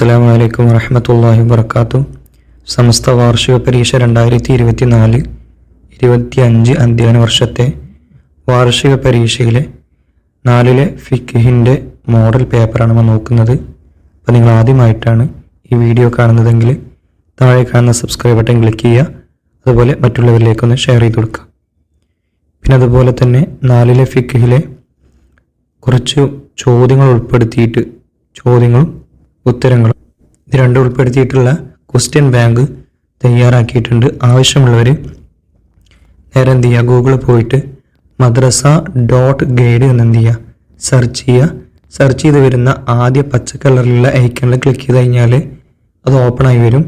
അസ്സാം വലൈക്കും വറഹമത്തല്ലാഹി വർക്കാത്തു സമസ്ത വാർഷിക പരീക്ഷ രണ്ടായിരത്തി ഇരുപത്തി നാല് ഇരുപത്തി അഞ്ച് അധ്യയന വർഷത്തെ വാർഷിക പരീക്ഷയിലെ നാലിലെ ഫിഖിന്റെ മോഡൽ പേപ്പറാണ് നമ്മൾ നോക്കുന്നത്. അപ്പോൾ നിങ്ങൾ ആദ്യമായിട്ടാണ് ഈ വീഡിയോ കാണുന്നതെങ്കിൽ താഴെ കാണുന്ന സബ്സ്ക്രൈബ് ബട്ടൺ ക്ലിക്ക് ചെയ്യുക. അതുപോലെ മറ്റുള്ളവരിലേക്കൊന്ന് ഷെയർ ചെയ്ത് കൊടുക്കുക. പിന്നെ അതുപോലെ തന്നെ നാലിലെ ഫിഖിലെ കുറച്ച് ചോദ്യങ്ങൾ ഉൾപ്പെടുത്തിയിട്ട് ചോദ്യങ്ങളും ഉത്തരങ്ങളും ഇത് രണ്ടും ഉൾപ്പെടുത്തിയിട്ടുള്ള ക്വസ്റ്റ്യൻ ബാങ്ക് തയ്യാറാക്കിയിട്ടുണ്ട്. ആവശ്യമുള്ളവർ നേരെ എന്ത് ചെയ്യുക ഗൂഗിളിൽ പോയിട്ട് മദ്രസ ഡോട്ട് ഗൈഡ് എന്ന് എന്ത് ചെയ്യുക സെർച്ച് ചെയ്യുക സെർച്ച് ചെയ്ത് വരുന്ന ആദ്യ പച്ച കളറിലുള്ള ഐക്കണിൽ ക്ലിക്ക് ചെയ്ത് കഴിഞ്ഞാൽ അത് ഓപ്പൺ ആയി വരും.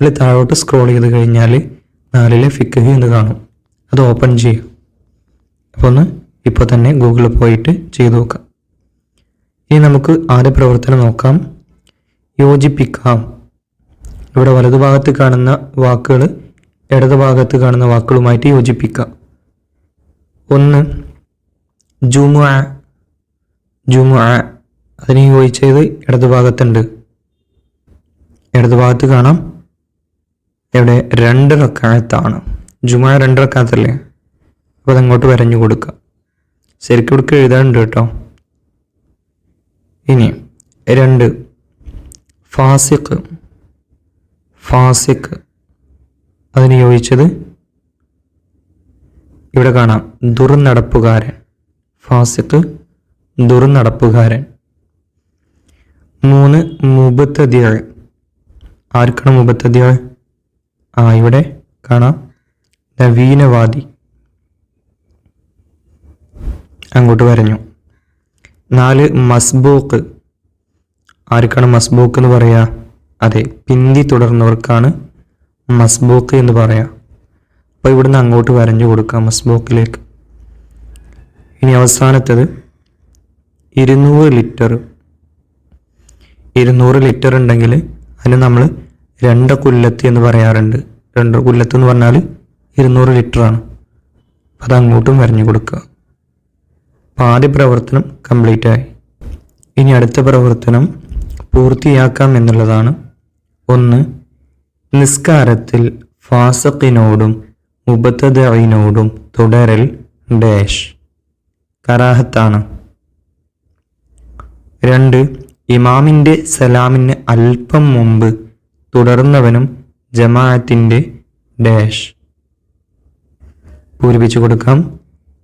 അതിൽ താഴോട്ട് സ്ക്രോൾ ചെയ്ത് കഴിഞ്ഞാൽ നാലിലെ ഫിക്ക് എന്ന് കാണും. അത് ഓപ്പൺ ചെയ്യുക അപ്പോൾ ഒന്ന് ഇപ്പോൾ തന്നെ ഗൂഗിളിൽ പോയിട്ട് ചെയ്തു നോക്കാം. ഇനി നമുക്ക് ആദ്യ പ്രവർത്തനം നോക്കാം. യോജിപ്പിക്കാം. ഇവിടെ വലതുഭാഗത്ത് കാണുന്ന വാക്കുകൾ ഇടതുഭാഗത്ത് കാണുന്ന വാക്കുകളുമായിട്ട് യോജിപ്പിക്കാം. ഒന്ന് ജുമു ജുമു അതിന് യോജിച്ചത് ഇടതുഭാഗത്തുണ്ട് ഇടതുഭാഗത്ത് കാണാം. ഇവിടെ രണ്ട് റക്കായത്താണ്. ജുമ രണ്ട് റക്കാത്തല്ലേ അപ്പോൾ അതങ്ങോട്ട് വരഞ്ഞു കൊടുക്കുക ശരിക്കും ഇവിടേക്ക് എഴുതാനുണ്ട് കേട്ടോ. ഇനി രണ്ട് ഫാസിഖ്. ഫാസിഖ്. അതിന് യോജിച്ചത് ഇവിടെ കാണാം. ദുർനടപ്പുകാരൻ. ഫാസിഖ് ദുർനടപ്പുകാരൻ. മൂന്ന് മുബത്തതിയൾ ആർക്കാണ് മുബത്തതിയൾ ആ ഇവിടെ കാണാം. നവീനവാദി. അങ്ങോട്ട് വരഞ്ഞു. നാല് മസ്ബൂക്ക് ആർക്കാണ് മസ്ബൂക്ക് എന്ന് പറയുക അതെ പിന്തി തുടർന്നവർക്കാണ് മസ്ബൂക്ക് എന്ന് പറയാ. അപ്പോൾ ഇവിടുന്ന് അങ്ങോട്ട് വരഞ്ഞു കൊടുക്കാം മസ്ബൂക്കിലേക്ക്. ഇനി അവസാനത്തത് ഇരുന്നൂറ് ലിറ്റർ. ഇരുന്നൂറ് ലിറ്റർ ഉണ്ടെങ്കിൽ അതിന് നമ്മൾ രണ്ട് കുല്ലത്ത് എന്ന് പറയാറുണ്ട്. രണ്ട് കുല്ലത്ത് എന്ന് പറഞ്ഞാൽ ഇരുന്നൂറ് ലിറ്ററാണ് അത് അങ്ങോട്ടും വരഞ്ഞു കൊടുക്കുക. അപ്പോൾ ആദ്യ പ്രവർത്തനം കംപ്ലീറ്റ് ആയി. ഇനി അടുത്ത പ്രവർത്തനം പൂർത്തിയാക്കാം എന്നുള്ളതാണ്. ഒന്ന് നിസ്കാരത്തിൽ ഫാസഖിനോടും മുബത്തതയിനോടും തുടരൽ ഡാഷ് കറാഹത്താണ്. രണ്ട് ഇമാമിന്റെ സലാമിന് അല്പം മുമ്പ് തുടർന്നവനും ജമാഅത്തിന്റെ ഡാഷ് പൂരിപ്പിച്ചു കൊടുക്കാം.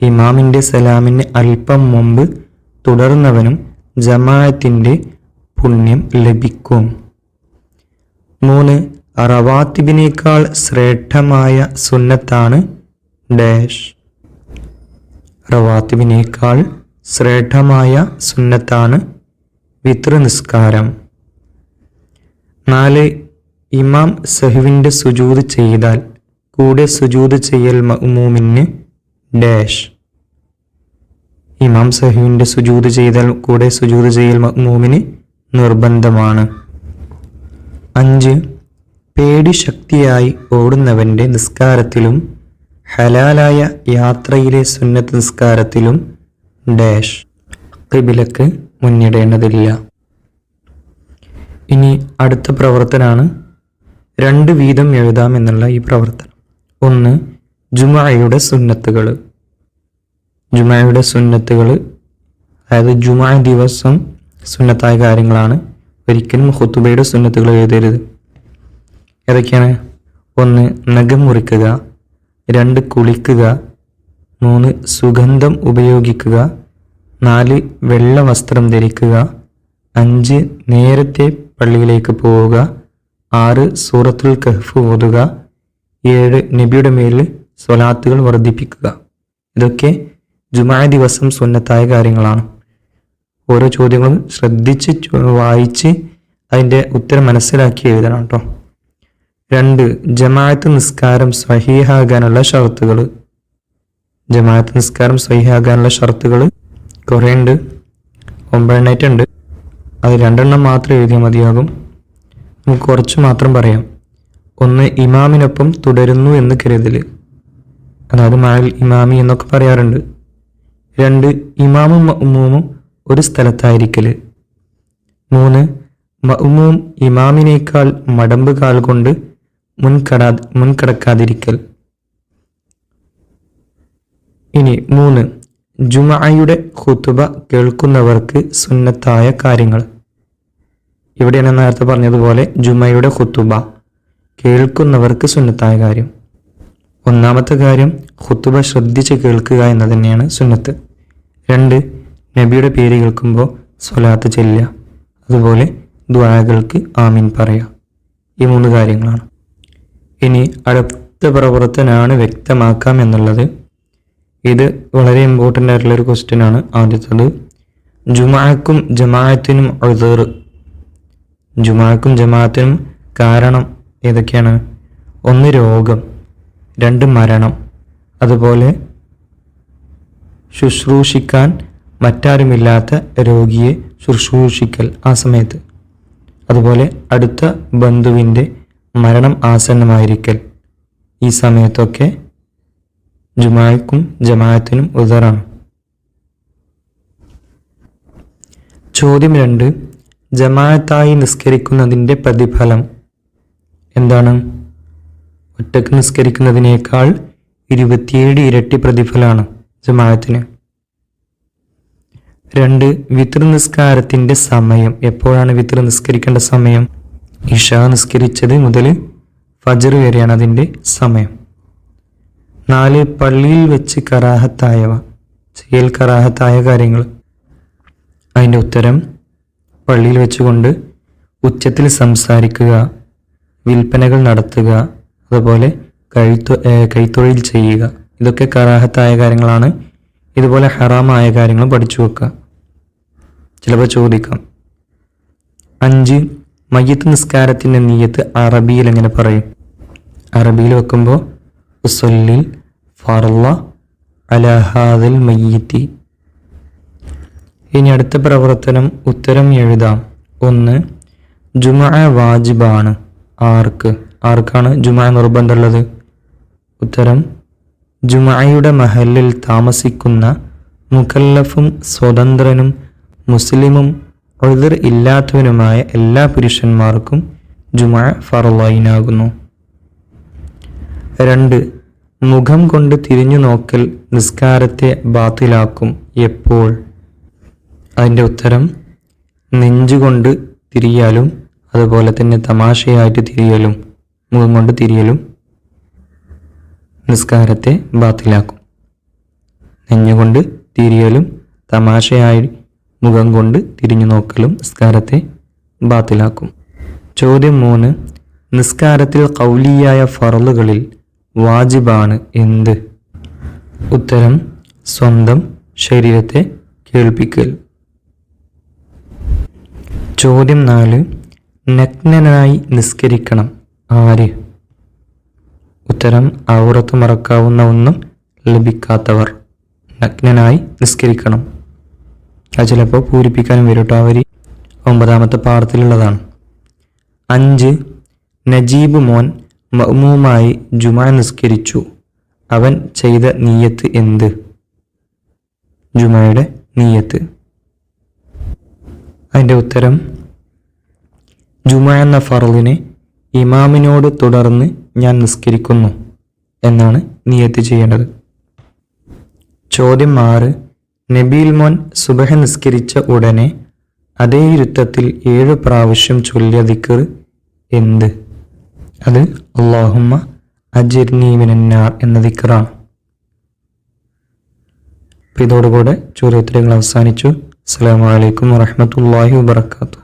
ഇമാമിന്റെ സലാമിന് അല്പം മുമ്പ് തുടർന്നവനും ജമാഅത്തിന്റെ പുണ്യം ലഭിക്കും. മൂന്ന് റവാത്തിബിനേക്കാൾ ശ്രേഷ്ഠമായ സുന്നത്താണ് ഡാഷ്. റവാത്തിബിനേക്കാൾ ശ്രേഷ്ഠമായ സുന്നത്താണ് വിത്ര നിസ്കാരം നാല് ഇമാം സഹുവിന്റെ സുജൂത് ചെയ്താൽ കൂടെ സുജൂത് ചെയ്യൽ മഅ്മൂമിന് ഡാഷ്. ഇമാം സഹുവിന്റെ സുജൂത് ചെയ്താൽ കൂടെ സുജൂത് ചെയ്യൽ മഅ്മൂമിന് നിർബന്ധമാണ്. അഞ്ച് പേടി ശക്തിയായി ഓടുന്നവന്റെ നിസ്കാരത്തിലും ഹലാലായ യാത്രയിലെ സുന്നത്ത് നിസ്കാരത്തിലും ഡാഷ് കിബിലക്ക് മുന്നിടേണ്ടതില്ല. ഇനി അടുത്ത പ്രവർത്തനമാണ് രണ്ട് വീതം എഴുതാം എന്നുള്ള ഈ പ്രവർത്തനം. ഒന്ന് ജുമായയുടെ സുന്നത്തുകൾ ജുമായയുടെ സുന്നത്തുകൾ അതായത് ജുമാ ദിവസം സുന്നത്തായ കാര്യങ്ങളാണ്. ഒരിക്കലും ഹുത്തുബയുടെ സുന്നത്തുകൾ എഴുതരുത്. ഏതൊക്കെയാണ്? ഒന്ന് നഖം മുറിക്കുക. രണ്ട് കുളിക്കുക. മൂന്ന് സുഗന്ധം ഉപയോഗിക്കുക. നാല് വെള്ള വസ്ത്രം ധരിക്കുക. അഞ്ച് നേരത്തെ പള്ളിയിലേക്ക് പോവുക. ആറ് സൂറത്തുൽ കഹ്ഫ് ഓതുക. ഏഴ് നബിയുടെ മേലിൽ സ്വലാത്തുകൾ വർദ്ധിപ്പിക്കുക. ഇതൊക്കെ ജുമാ ദിവസം സുന്നത്തായ കാര്യങ്ങളാണ്. ഓരോ ചോദ്യങ്ങളും ശ്രദ്ധിച്ച് വായിച്ച് അതിന്റെ ഉത്തരം മനസ്സിലാക്കി എഴുതണം കേട്ടോ രണ്ട് ജമാഅത്ത് നിസ്കാരം സ്വഹീഹാകാനുള്ള ഷർത്തുകൾ ജമാഅത്ത് നിസ്കാരം സ്വഹീഹാകാനുള്ള ഷർത്തുകൾ കുറേ ഉണ്ട്. ഒമ്പതെണ്ണായിട്ട് ഉണ്ട് അത് രണ്ടെണ്ണം മാത്രം എഴുതിയാൽ മതിയാകും. നമുക്ക് കുറച്ച് മാത്രം പറയാം. ഒന്ന് ഇമാമിനൊപ്പം തുടരുന്നു എന്ന് കരുതൽ അതായത് മാൽ ഇമാമി എന്നൊക്കെ പറയാറുണ്ട്. രണ്ട് ഇമാമും മഅ്മൂമും ഒരു സ്ഥലത്തായിരിക്കൽ മൂന്ന് മഅ്മൂം ഇമാമിനേക്കാൾ മടമ്പ് കാൽ കൊണ്ട് മുൻകടാ മുൻകടക്കാതിരിക്കൽ. ഇനി മൂന്ന് ജുമഅയുടെ ഖുതുബ കേൾക്കുന്നവർക്ക് സുന്നത്തായ കാര്യങ്ങൾ. ഇവിടെയാണ് നേരത്തെ പറഞ്ഞതുപോലെ ജുമയുടെ ഹുത്തുബ കേൾക്കുന്നവർക്ക് സുന്നത്തായ കാര്യം. ഒന്നാമത്തെ കാര്യം ഹുത്തുബ ശ്രദ്ധിച്ച് കേൾക്കുക എന്ന് തന്നെയാണ് സുന്നത്ത്. രണ്ട് നബിയുടെ പേര് കേൾക്കുമ്പോൾ സ്വലാത്ത് ചെല്ലുക. അതുപോലെ ദ്വാകൾക്ക് ആമീൻ പറയുക. ഈ മൂന്ന് കാര്യങ്ങളാണ്. ഇനി അടുത്ത പ്രവർത്തനാണ് വ്യക്തമാക്കാം എന്നുള്ളത്. ഇത് വളരെ ഇമ്പോർട്ടന്റ് ആയിട്ടുള്ള ഒരു ക്വസ്റ്റ്യൻ ആണ് ആദ്യത്തത്. ജുമാക്കും ജമാഅത്തിനും ഉദർ. ജുമാക്കും ജമാഅത്തിനും കാരണം ഏതൊക്കെയാണ്? ഒന്ന് രോഗം രണ്ട് മരണം. അതുപോലെ ശുശ്രൂഷിക്കാൻ മറ്റാരുമില്ലാത്ത രോഗിയെ ശുശ്രൂഷിക്കൽ ആ സമയത്ത്. അതുപോലെ അടുത്ത ബന്ധുവിന്റെ മരണം ആസന്നമായിരിക്കൽ. ഈ സമയത്തൊക്കെ ജുമാക്കും ജമാഅത്തിനും ഉദറാണ്. ചോദ്യം രണ്ട്. ജമാഅത്തായി നിസ്കരിക്കുന്നതിന്റെ പ്രതിഫലം എന്താണ്? ഒറ്റയ്ക്ക് നിസ്കരിക്കുന്നതിനേക്കാൾ ഇരുപത്തിയേഴ് ഇരട്ടി പ്രതിഫലമാണ് ജമാഅത്തിന്. രണ്ട് വിത്ര നിസ്കാരത്തിന്റെ സമയം. എപ്പോഴാണ് വിത്ര നിസ്കരിക്കേണ്ട സമയം? ഇഷ നിസ്കരിച്ചത് മുതൽ ഫജർ വരെയാണ് അതിന്റെ സമയം. നാല് പള്ളിയിൽ വെച്ച് കറാഹത്തായവ. ചെയ്യൽ കറാഹത്തായ കാര്യങ്ങൾ. അതിന്റെ ഉത്തരം പള്ളിയിൽ വെച്ചുകൊണ്ട് ഉച്ചത്തിൽ സംസാരിക്കുക വിൽപ്പനകൾ നടത്തുക അതുപോലെ കഴുത്തൊ കൈത്തൊഴിൽ ചെയ്യുക. ഇതൊക്കെ കറാഹത്തായ കാര്യങ്ങളാണ്. ഇതുപോലെ ഹറാമായ കാര്യങ്ങൾ പഠിച്ചു വെക്കുക. ചിലപ്പോൾ ചോദിക്കാം. അഞ്ച് മയ്യത്ത് നിസ്കാരത്തിന്റെ നീയത്ത് അറബിയിൽ എങ്ങനെ പറയും? അറബിയിൽ വെക്കുമ്പോൾ ഉസൊല്ലിൽ ഫർല അലഹാദൽ മയ്യത്തി. ഇനി അടുത്ത പ്രവർത്തനം ഉത്തരം എഴുതാം. ഒന്ന് ജുമ വാജിബാണ്. ആർക്ക്? ആർക്കാണ് ജുമ നിർബന്ധമുള്ളത്? ഉത്തരം ജുമയുടെ മഹലിൽ താമസിക്കുന്ന മുക്കല്ലഫും സ്വതന്ത്രനും മുസ്ലിമും ഒഴുതർ ഇല്ലാത്തവനുമായ എല്ലാ പുരുഷന്മാർക്കും ജുമാ ഫറലൈനാകുന്നു രണ്ട് മുഖം കൊണ്ട് തിരിഞ്ഞു നോക്കൽ നിസ്കാരത്തെ ബാത്തിലാക്കും എപ്പോൾ? അതിന്റെ ഉത്തരം നെഞ്ചുകൊണ്ട് തിരിയാലും അതുപോലെ തന്നെ തമാശയായിട്ട് തിരിയലും മുഖം കൊണ്ട് തിരിയലും. നിസ്കാരത്തെ ബാത്തിലാക്കും. നെഞ്ഞുകൊണ്ട് തിരിയലും തമാശയായി മുഖം കൊണ്ട് തിരിഞ്ഞു നോക്കലും നിസ്കാരത്തെ ബാത്തിലാക്കും. ചോദ്യം മൂന്ന് നിസ്കാരത്തിൽ കൗലിയായ ഫറലുകളിൽ വാജിബാണ് എന്ത്? ഉത്തരം സ്വന്തം ശരീരത്തെ കേൾപ്പിക്കൽ. ചോദ്യം നാല് നഗ്നനായി നിസ്കരിക്കണം ആര്? ഉത്തരം ഔറത്ത് മറക്കാവുന്ന ഒന്നും ലഭിക്കാത്തവർ നഗ്നനായി നിസ്കരിക്കണം. അത് ചിലപ്പോൾ പൂരിപ്പിക്കാനും വരും കേട്ടോ അവർ ഒമ്പതാമത്തെ പാഠത്തിലുള്ളതാണ്. അഞ്ച്. നജീബ് മോൻ മഅ്മൂമായി ജുമാ നിസ്കരിച്ചു. അവൻ ചെയ്ത നീയത്ത് എന്ത്? ജുമായുടെ നീയത്ത്. അതിന്റെ ഉത്തരം ജുമ എന്ന ഫറലിനെ ഇമാമിനോട് തുടർന്ന് ഞാൻ നിസ്കരിക്കുന്നു എന്നാണ് നിയത്ത് ചെയ്യേണ്ടത്. ചോദ്യം ആറ്. നബീൽ മോൻ സുബഹ നിസ്കരിച്ച ഉടനെ അതേ ഇരുത്തത്തിൽ ഏഴ് പ്രാവശ്യം ചൊല്ലിയ ദിക്കർ എന്ത്? അത് അള്ളാഹുമ്മ അജിർനീമിനാർ എന്ന ദിക്കറാണ് അപ്പം ഇതോടുകൂടെ ചോദ്യോത്തരങ്ങൾ അവസാനിച്ചു. അസ്സാം വലൈക്കും വാഹമത്തല്ലാഹി വാബർക്കാത്തു